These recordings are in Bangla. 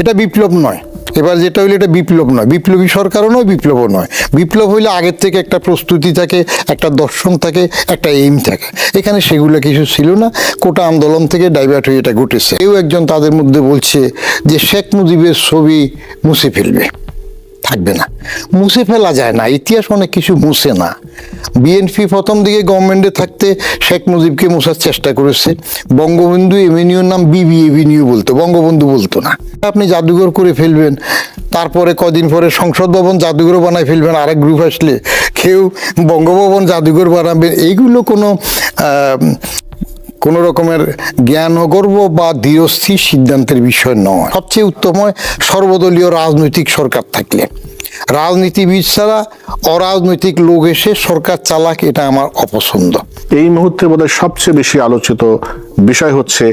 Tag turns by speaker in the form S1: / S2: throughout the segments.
S1: এটা বিপ্লব নয়। এবার যেটা হইলে এটা বিপ্লব নয়। বিপ্লবী সরকারও নয়, বিপ্লবও নয়। বিপ্লব হইলে আগের থেকে একটা প্রস্তুতি থাকে, একটা দর্শন থাকে, একটা এইম থাকে। এখানে সেগুলো কিছু ছিল না। কোটা আন্দোলন থেকে ডাইভার্ট হয়ে এটা ঘটেছে। কেউ একজন তাদের মধ্যে বলছে যে শেখ মুজিবের ছবি মুছে ফেলবে। থাকবে না। মুছে ফেলা যায় না। ইতিহাস অনেক কিছু মুছে না। বিএনপি প্রথম দিকে গভর্নমেন্টে থাকতে শেখ মুজিবকে মুছার চেষ্টা করেছে। বঙ্গবন্ধু এভিনিউর নাম বিবি এভিনিউ বলতো, বঙ্গবন্ধু বলতো না। আপনি জাদুঘর করে ফেলবেন, তারপরে কদিন পরে সংসদ ভবন জাদুঘর বানায় ফেলবেন, আরেক গ্রুপ আসলে। কেউ বঙ্গভবন জাদুঘর বানাবেন এইগুলো কোনো কোনো রকমের জ্ঞান গর্ব বা দৃঢ়স্থির সিদ্ধান্তের বিষয় নয়। সবচেয়ে উত্তম হয় সর্বদলীয় রাজনৈতিক সরকার থাকলে। রাজনীতিবিদ ছাড়া অরাজনৈতিক লোক এসে সরকার চালাক, এটা আমার অপছন্দ।
S2: এই মুহূর্তে বোধহয় সবচেয়ে বেশি আলোচিত বিষয় হচ্ছে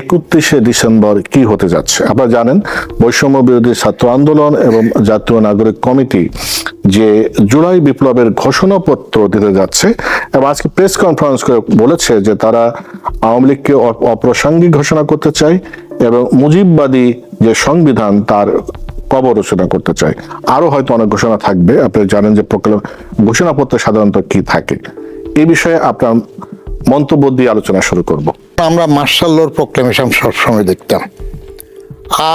S2: একত্রিশে ডিসেম্বর কি হতে যাচ্ছে। আপনারা জানেন, বৈষম্য বিরোধী ছাত্র আন্দোলন এবং জাতীয় নাগরিক কমিটি যে জুলাই বিপ্লবের ঘোষণাপত্র দিতে যাচ্ছে এবং আজকে প্রেস কনফারেন্স করে বলেছে যে তারা আওয়ামী লীগকে অপ্রাসঙ্গিক ঘোষণা করতে চায় এবং মুজিববাদী যে সংবিধান তার কবর রচনা করতে চায়। আরও হয়তো অনেক ঘোষণা থাকবে। আপনি জানেন যে প্রকল্প ঘোষণাপত্রে সাধারণত কি থাকে। এই বিষয়ে আপনার মন্তব্য দিয়ে আলোচনা শুরু করব।
S1: আমরা মার্শাল লোর প্রোক্লেমেশন সবসময় দেখতাম।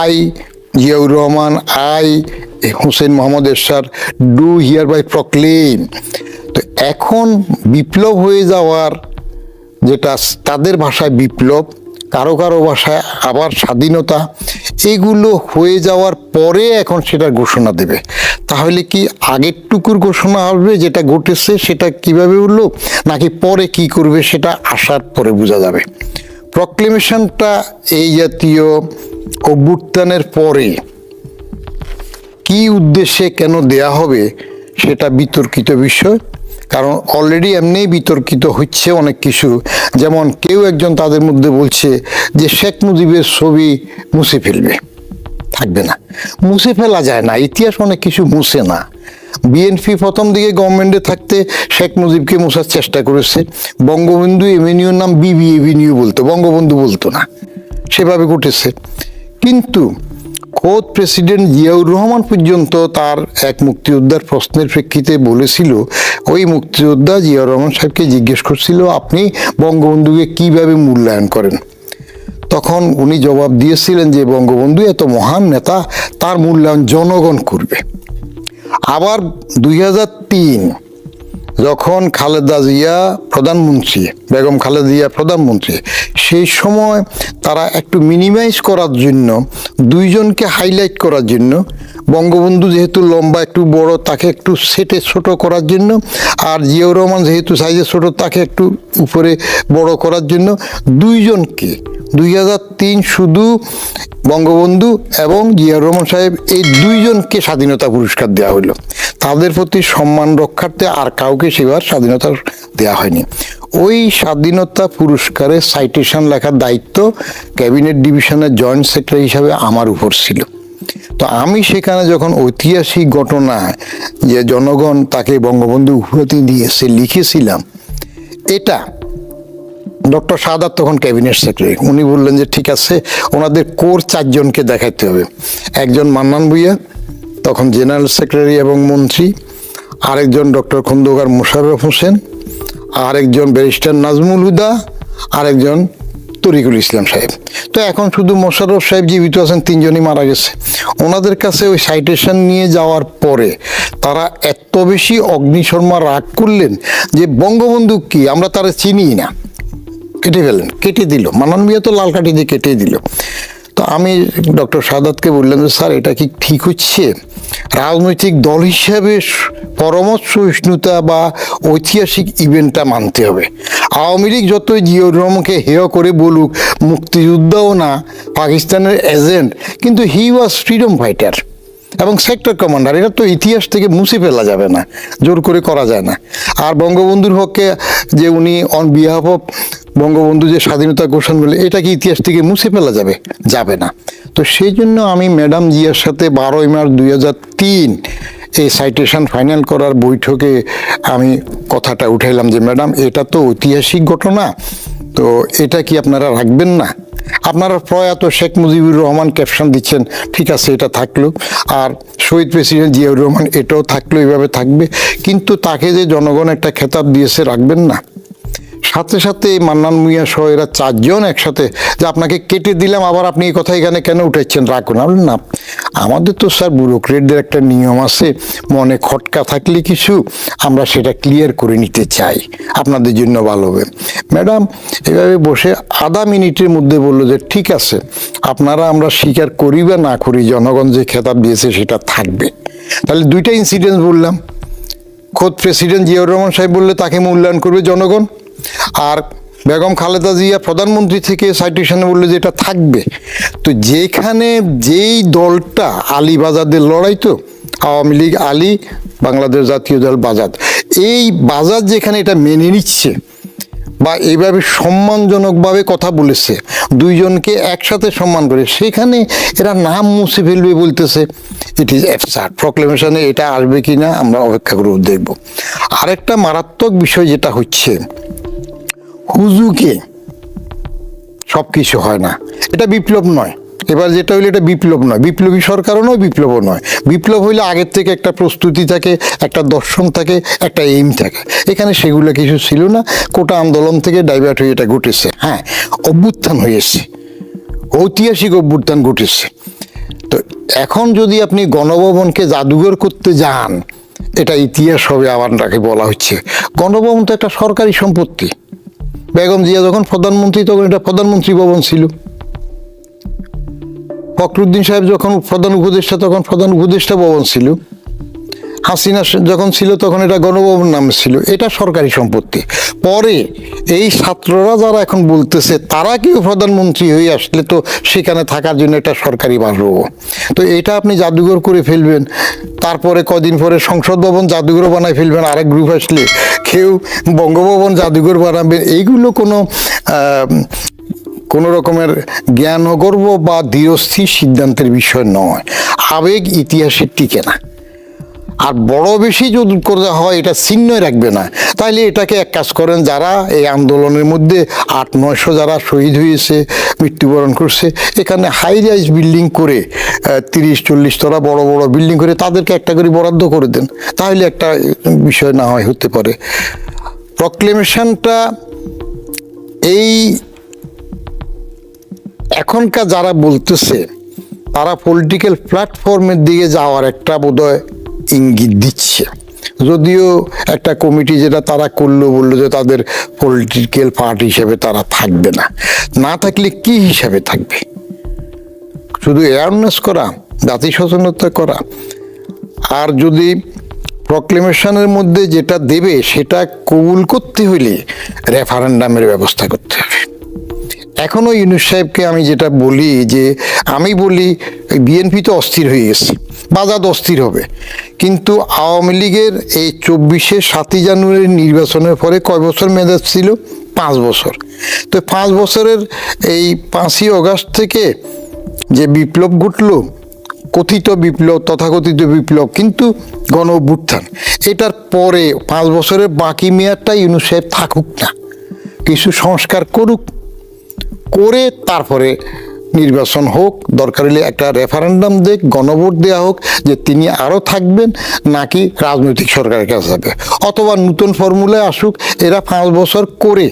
S1: I Ziaur Rahman, I Hussain Muhammad Ershad do hereby proclaim তো এখন বিপ্লব হয়ে যাওয়ার যেটা তাদের ভাষায় বিপ্লব, কারও কারও ভাষায় আবার স্বাধীনতা এগুলো হয়ে যাওয়ার পরে এখন সেটা ঘোষণা দেবে। তাহলে কি আগের টুকুর ঘোষণা হবে যেটা ঘটেছে সেটা কীভাবে উঠল, নাকি পরে কি করবে সেটা আসার পরে বোঝা যাবে। প্রক্লেমেশনটা এই জাতীয় অভ্যুত্থানের পরে কি উদ্দেশ্যে কেন দেয়া হবে সেটা বিতর্কিত বিষয়, কারণ অলরেডি এমনি বিতর্কিত হচ্ছে অনেক কিছু। যেমন কেউ একজন তাদের মধ্যে বলছে যে শেখ মুজিবের ছবি মুছে ফেলবে। থাকবে না। মুছে ফেলা যায় না। ইতিহাস অনেক কিছু মুছে না। বিএনপি প্রথম দিকে গভর্নমেন্টে থাকতে শেখ মুজিবকে মোছার চেষ্টা করেছে। বঙ্গবন্ধু এভিনিউর নাম বিবি এভিনিউ বলতো। বঙ্গবন্ধু বলতো না। সেভাবে ঘটেছে। কিন্তু খোদ প্রেসিডেন্ট জিয়াউর রহমান পর্যন্ত তার এক মুক্তিযোদ্ধার প্রশ্নের প্রেক্ষিতে বলেছিল, ওই মুক্তিযোদ্ধা জিয়াউর রহমান সাহেবকে জিজ্ঞেস করছিল, আপনি বঙ্গবন্ধুকে কীভাবে মূল্যায়ন করেন? তখন উনি জবাব দিয়েছিলেন যে, বঙ্গবন্ধু এত মহান নেতা, তার মূল্যায়ন জনগণ করবে। আবার দুই যখন খালেদা জিয়া প্রধানমন্ত্রী, বেগম খালেদা জিয়া প্রধানমন্ত্রী, সেই সময় তারা একটু মিনিমাইজ করার জন্য, দুইজনকে হাইলাইট করার জন্য, বঙ্গবন্ধু যেহেতু লম্বা একটু বড়, তাকে একটু সেটে ছোট করার জন্য, আর জিয়াউর রহমান যেহেতু সাইজে ছোট, তাকে একটু উপরে বড় করার জন্য, দুইজনকে দুই হাজার তিন শুধু বঙ্গবন্ধু এবং জিয়াউর রহমান সাহেব এই দুইজনকে স্বাধীনতা পুরস্কার দেওয়া হলো তাদের প্রতি সম্মান রক্ষার্থে আর কাউকে সেবার স্বাধীনতা দেওয়া হয়নি। ওই স্বাধীনতা পুরস্কারে সাইটেশন লেখার দায়িত্ব ক্যাবিনেট ডিভিশনের জয়েন্ট সেক্রেটারি হিসাবে আমার উপর ছিল। তো আমি সেখানে যখন ঐতিহাসিক ঘটনা যে জনগণ তাকে বঙ্গবন্ধু উপাধি দিয়েছে লিখেছিলাম, এটা ডক্টর সাদাত তখন ক্যাবিনেট সেক্রেটারি। উনি বললেন যে, ঠিক আছে, ওনাদের কোর চারজনকে দেখাইতে হবে। একজন মান্নান ভুইয়া, তখন জেনারেল সেক্রেটারি এবং মন্ত্রী, আরেকজন ডক্টর খন্দকার মোশাররফ হোসেন, আরেকজন ব্যারিস্টার নাজমুল হুদা, আরেকজন তরিকুল ইসলাম সাহেব। তো এখন শুধু মোশাররফ সাহেব জীবিত আছেন, তিনজনই মারা গেছে। ওনাদের কাছে ওই সাইটেশন নিয়ে যাওয়ার পরে তারা এত বেশি অগ্নিশর্মা রাগ করলেন যে, বঙ্গবন্ধু কি? আমরা তারা চিনি না। কেটে ফেলেন কেটে দিল। মানন মিয়া তো লাল কাঠি দিয়ে কেটে দিল। তো আমি ডক্টর সাদাতকে বললাম যে, স্যার, এটা কি ঠিক হচ্ছে? রাজনৈতিক দল হিসাবে পরমত সহিষ্ণুতা বা ঐতিহাসিক ইভেন্টটা মানতে হবে। আওয়ামী লীগ যতই রহমানকে হেয় করে বলুক, মুক্তিযোদ্ধাও না, পাকিস্তানের এজেন্ট কিন্তু হি ওয়াজ ফ্রিডম ফাইটার এবং সেক্টর কমান্ডার এটা তো ইতিহাস থেকে মুছে ফেলা যাবে না, জোর করে করা যায় না। আর বঙ্গবন্ধুর পক্ষে যে উনি অন বিহাফ অফ বঙ্গবন্ধু যে স্বাধীনতা ঘোষণা করলেন, এটা কি ইতিহাস থেকে মুছে ফেলা যাবে? যাবে না। তো সেই জন্য আমি ম্যাডাম জিয়ার সাথে বারোই মার্চ দুই তিন এই সাইটেশন ফাইনাল করার বৈঠকে আমি কথাটা উঠাইলাম যে, ম্যাডাম, এটা তো ঐতিহাসিক ঘটনা, তো এটা কি আপনারা রাখবেন না? আপনারা প্রয়াত শেখ মুজিবুর রহমান ক্যাপশন দিচ্ছেন, ঠিক আছে, এটা থাকল। আর শহীদ প্রেসিডেন্ট জিয়াউর রহমান, এটাও থাকল, এভাবে থাকবে। কিন্তু তাকে যে জনগণ একটা খেতাব দিয়েছে, রাখবেন না। সাথে সাথে মান্নান মুইয়া সহ এরা চারজন একসাথে যে আপনাকে কেটে দিলাম, আবার আপনি এই কথা এখানে কেন উঠেছেন রাখুন। আমি না, আমাদের তো স্যার ব্যুরোক্রেটদের একটা নিয়ম আছে, মনে খটকা থাকলে কিছু আমরা সেটা ক্লিয়ার করে নিতে চাই। আপনাদের জন্য ভালো হবে। ম্যাডাম, এভাবে বসে আধা মিনিটের মধ্যে বলল যে, ঠিক আছে, আপনারা আমরা স্বীকার করি বা না করি, জনগণ যে খেতাব দিয়েছে সেটা থাকবে। তাহলে দুইটা ইনসিডেন্ট বললাম। খোদ প্রেসিডেন্ট জিয়াউর রহমান সাহেব বললে তাকে মূল্যায়ন করবে জনগণ? আর বেগম খালেদা জিয়া প্রধানমন্ত্রী থেকে সাইটেশনে বললে যে এটা থাকবে। তো যেখানে যেই দলটা আলী বাজাদের লড়াই তো, আওয়ামী লীগ, আলী, বাংলাদেশ জাতীয় দল, বাজাদ, এই বাজাদ যেখানে এটা মেনে নিচ্ছে বা এইভাবে সম্মানজনকভাবে কথা বলেছে, দুইজনকে একসাথে সম্মান করে, সেখানে এরা নাম মুছে ফেলবে বলতেছে ইট ইজ অ্যাবসার্ড প্রক্লেমেশনে এটা আসবে কি না আমরা অপেক্ষা করে দেখব। আরেকটা মারাত্মক বিষয় যেটা হচ্ছে হুজুকে সব কিছু হয় না। এটা বিপ্লব নয়। এবার যেটা হইলে এটা বিপ্লব নয়। বিপ্লবী সরকারও নয়, বিপ্লবও নয়। বিপ্লব হইলে আগের থেকে একটা প্রস্তুতি থাকে, একটা দর্শন থাকে, একটা এইম থাকে। এখানে সেগুলো কিছু ছিল না। কোটা আন্দোলন থেকে ডাইভার্ট হয়ে এটা ঘটেছে। হ্যাঁ অভ্যুত্থান হয়েছে ঐতিহাসিক অভ্যুত্থান ঘটেছে। তো এখন যদি আপনি গণভবনকে জাদুঘর করতে যান, এটা ইতিহাস হবে আবার তাকে বলা হচ্ছে। গণভবন তো একটা সরকারি সম্পত্তি। বেগম জিয়া যখন প্রধানমন্ত্রী, তখন এটা প্রধানমন্ত্রী ভবন ছিল। ফখরুদ্দিন সাহেব যখন প্রধান উপদেষ্টা, তখন প্রধান উপদেষ্টা ভবন ছিল। হাসিনা যখন ছিল তখন এটা গণভবন নামে ছিল। এটা সরকারি সম্পত্তি। পরে এই ছাত্ররা যারা এখন বলতেছে, তারা কেউ প্রধানমন্ত্রী হয়ে আসলে তো সেখানে থাকার জন্য এটা সরকারি বাসভবন। তো এটা আপনি জাদুঘর করে ফেলবেন, তারপরে কদিন পরে সংসদ ভবন জাদুঘর বানায় ফেলবেন, আরেক গ্রুপ আসলে কেউ বঙ্গভবন জাদুঘর বানাবেন। এইগুলো কোনো কোনো রকমের জ্ঞান গর্ব বা দৃঢ়স্থির সিদ্ধান্তের বিষয় নয়। আবেগ ইতিহাসের টিকে না। আর বড় বেশি যদি করে হয়, এটা চিহ্নই রাখবে না। তাইলে এটাকে এক কাজ করেন, যারা এই আন্দোলনের মধ্যে আট, নয়শো যারা শহীদ হয়েছে, মৃত্যুবরণ করছে, এখানে হাই রাইজ বিল্ডিং করে তিরিশ, চল্লিশ তলা বড় বড় বিল্ডিং করে তাদেরকে একটা করে বরাদ্দ করে দেন। তাহলে একটা বিষয় না হয়, হতে পারে। প্রক্লেমেশনটা এই এখনকার যারা বলতেছে, তারা পলিটিক্যাল প্ল্যাটফর্মের দিকে যাওয়ার একটা বোধহয় ইঙ্গিত দিচ্ছে। যদিও একটা কমিটি যেটা তারা করল, বলল যে তাদের পলিটিক্যাল পার্টি হিসেবে তারা থাকবে না। না থাকলে কি হিসাবে থাকবে? শুধু অ্যাওয়ারনেস করা, জাতি সচেতনতা করা। আর যদি প্রক্লেমেশনের মধ্যে যেটা দেবে, সেটা কবুল করতে হলে রেফারেন্ডামের ব্যবস্থা করতে হবে। এখনও ইউনুস সাহেবকে আমি যেটা বলি, যে আমি বলি বিএনপি তো অস্থির হয়ে গেছে। বাজাদ অস্থির হবে। কিন্তু আওয়ামী লীগের এই চব্বিশে সাতই জানুয়ারির নির্বাচনের পরে কয় বছর মেয়াদ ছিল? পাঁচ বছর। তো পাঁচ বছরের এই পাঁচই অগাস্ট থেকে যে বিপ্লব ঘটল, কথিত বিপ্লব, তথাকথিত বিপ্লব, কিন্তু গণ অভ্যুত্থান, এটার পরে পাঁচ বছরের বাকি মেয়াদটা ইউনুস সাহেব থাকুক না। কিছু সংস্কার করুক, করে তারপরে নির্বাচন হোক, দরকার হলে একটা রেফারেন্ডাম দেখ, গণভোট দেওয়া হোক, যে তিনি আরও থাকবেন নাকি রাজনৈতিক সরকারের কাছে যাবে। অথবা নতুন ফর্মুলায় আসুক, এরা পাঁচ বছর করে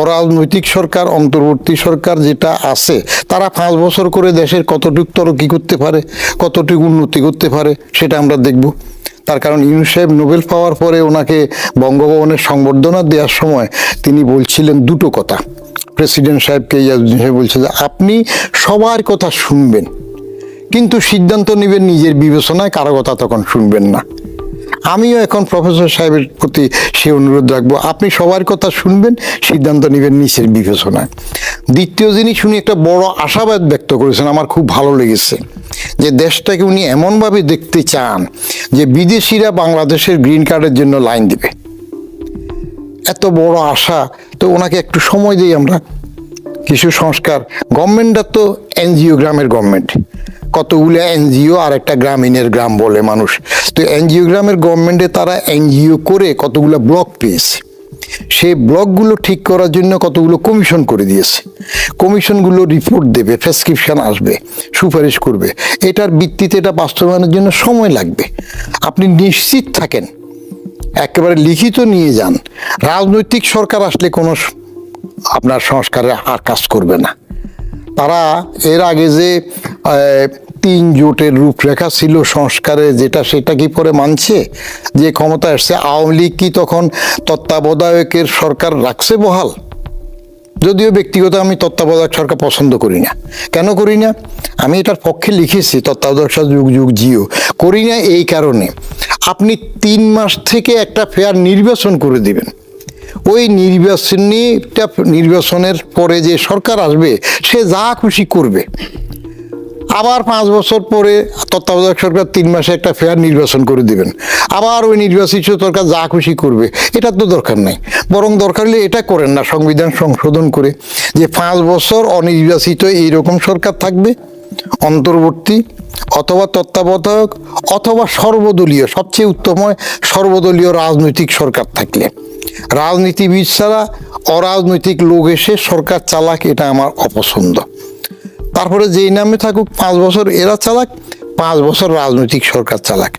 S1: অরাজনৈতিক সরকার, অন্তর্বর্তী সরকার যেটা আছে, তারা পাঁচ বছর করে দেশের কতটুকু তরক্কি করতে পারে, কতটুকু উন্নতি করতে পারে, সেটা আমরা দেখব। তার কারণ ইউনুস সাহেব নোবেল পাওয়ার পরে ওনাকে বঙ্গভবনের সংবর্ধনা দেওয়ার সময় তিনি বলছিলেন দুটো কথা। প্রেসিডেন্ট সাহেবকে ইয়াজুদ্দিন সাহেব বলছে যে আপনি সবার কথা শুনবেন, কিন্তু সিদ্ধান্ত নেবেন নিজের বিবেচনায়, কারও কথা তখন শুনবেন না। আমিও এখন প্রফেসর সাহেবের প্রতি সে অনুরোধ রাখব, আপনি সবার কথা শুনবেন, সিদ্ধান্ত নেবেন নিজের বিবেচনায়। দ্বিতীয় জিনিস উনি একটা বড় আশাবাদ ব্যক্ত করেছেন, আমার খুব ভালো লেগেছে, যে দেশটাকে উনি এমনভাবে দেখতে চান যে বিদেশিরা বাংলাদেশের গ্রিন কার্ডের জন্য লাইন দিবে। এত বড় আশা তো ওনাকে একটু সময় দিই আমরা। কিছু সংস্কার। গভর্নমেন্টটা তো এনজিও গ্রামের গভর্নমেন্ট। কতগুলো এনজিও আর একটা গ্রামীণের গ্রাম বলে মানুষ। তো এনজিও গ্রামের গভর্নমেন্টে তারা এনজিও করে কতগুলো ব্লক পেয়েছে। সেই ব্লকগুলো ঠিক করার জন্য কতগুলো কমিশন করে দিয়েছে। কমিশনগুলো রিপোর্ট দেবে প্রেসক্রিপশন আসবে, সুপারিশ করবে। এটার ভিত্তিতে এটা বাস্তবায়নের জন্য সময় লাগবে। আপনি নিশ্চিত থাকেন একেবারে লিখিত নিয়ে যান। রাজনৈতিক সরকার আসলে কোনো আপনার সংস্কারে আর কাজ করবে না। তারা এর আগে যে তিন জোটের রূপরেখা ছিল সংস্কারে, যেটা সেটা কি পরে মানছে? যে ক্ষমতা আসছে আওয়ামী লীগ কি তখন তত্ত্বাবধায়কের সরকার রাখছে বহাল? যদিও ব্যক্তিগত আমি তত্ত্বাবধায়ক সরকার পছন্দ করি না। কেন করি না? আমি এটার পক্ষে লিখেছি, তত্ত্বাবধায়ক সরকার যুগ যুগ, জিও। করি না এই কারণে। আপনি তিন মাস থেকে একটা ফেয়ার নির্বাচন করে দিবেন। ওই নির্বাচনীটা, নির্বাচনের পরে যে সরকার আসবে, সে যা খুশি করবে। আবার পাঁচ বছর পরে তত্ত্বাবধায়ক সরকার তিন মাসে একটা ফেয়ার নির্বাচন করে দিবেন। আবার ওই নির্বাচিত সরকার যা খুশি করবে এটা তো দরকার নাই। বরং দরকার হলে এটা করেন না, সংবিধান সংশোধন করে। যে পাঁচ বছর অনির্বাচিত এইরকম সরকার থাকবে, অন্তর্বর্তী অথবা তত্ত্বাবধায়ক অথবা সর্বদলীয়, সবচেয়ে উত্তম সর্বদলীয় রাজনৈতিক সরকার থাকলে। রাজনীতিবিদ ছাড়া অরাজনৈতিক লোক এসে সরকার চালাক, এটা আমার অপছন্দ। তারপরে যেই নামে থাকুক পাঁচ বছর এরা চালাক পাঁচ বছর রাজনৈতিক সরকার চালাক।